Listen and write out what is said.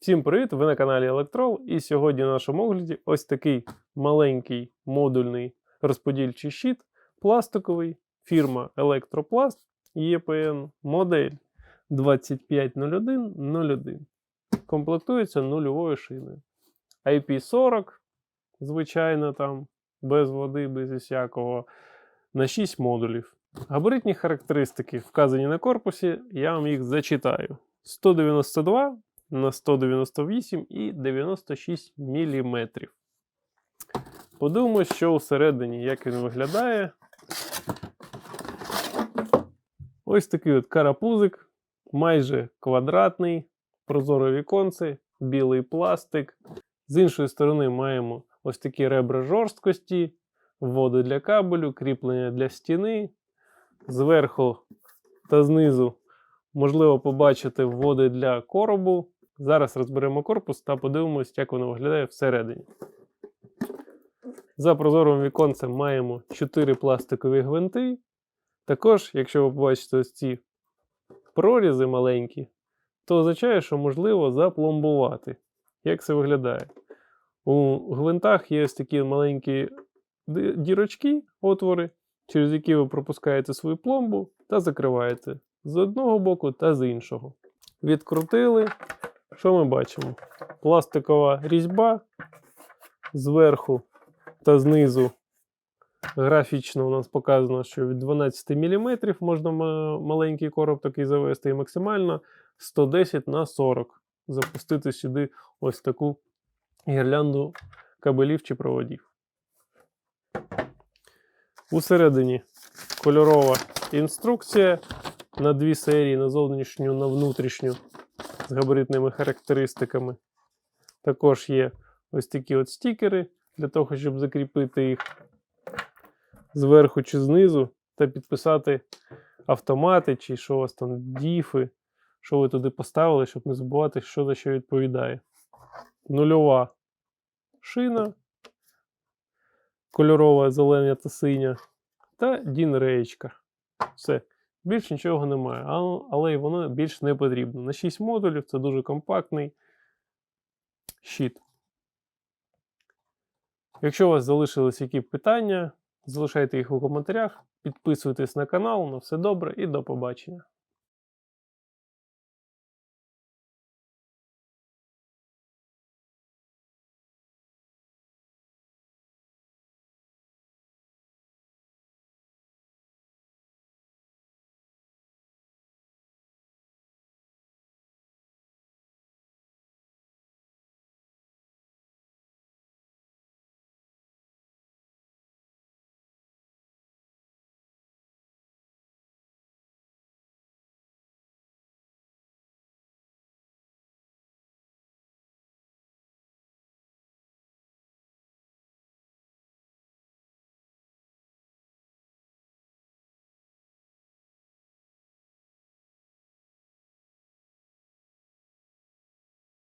Всім привіт! Ви на каналі Електрол. І сьогодні на нашому огляді ось такий маленький модульний розподільчий щит, пластиковий, фірма Електропласт ЄПН, модель 250101. Комплектується нульовою шиною. IP40, звичайно, там, без води, без усякого, на 6 модулів. Габаритні характеристики вказані на корпусі, я вам їх зачитаю. 192 на 198 і 96 мм. Подивимось, що всередині, як він виглядає. Ось такий от карапузик, майже квадратний, прозоре віконце, білий пластик. З іншої сторони маємо ось такі ребра жорсткості, вводи для кабелю, кріплення для стіни. Зверху та знизу можливо побачити вводи для коробу. Зараз розберемо корпус та подивимось, як воно виглядає всередині. За прозорим віконцем маємо 4 пластикові гвинти. Також, якщо ви побачите ось ці прорізи маленькі, то означає, що можливо запломбувати. Як це виглядає? У гвинтах є ось такі маленькі дірочки, отвори, через які ви пропускаєте свою пломбу та закриваєте з одного боку та з іншого. Відкрутили. Що ми бачимо? Пластикова різьба зверху та знизу. Графічно у нас показано, що від 12 мм можна маленький короб такий завести, і максимально 110 на 40. Запустити сюди ось таку гірлянду кабелів чи проводів. Усередині кольорова інструкція на дві серії, на зовнішню, на внутрішню з габаритними характеристиками. Також є ось такі от стікери для того, щоб закріпити їх зверху чи знизу та підписати автомати, чи що у вас там діфи, що ви туди поставили, щоб не забувати, що за що відповідає. Нульова шина, кольорова зелена та синя, та дін-реєчка. Все. Більш нічого немає, але й воно більш не потрібно. На 6 модулів це дуже компактний щит. Якщо у вас залишились які питання, залишайте їх у коментарях, підписуйтесь на канал, на все добре і до побачення.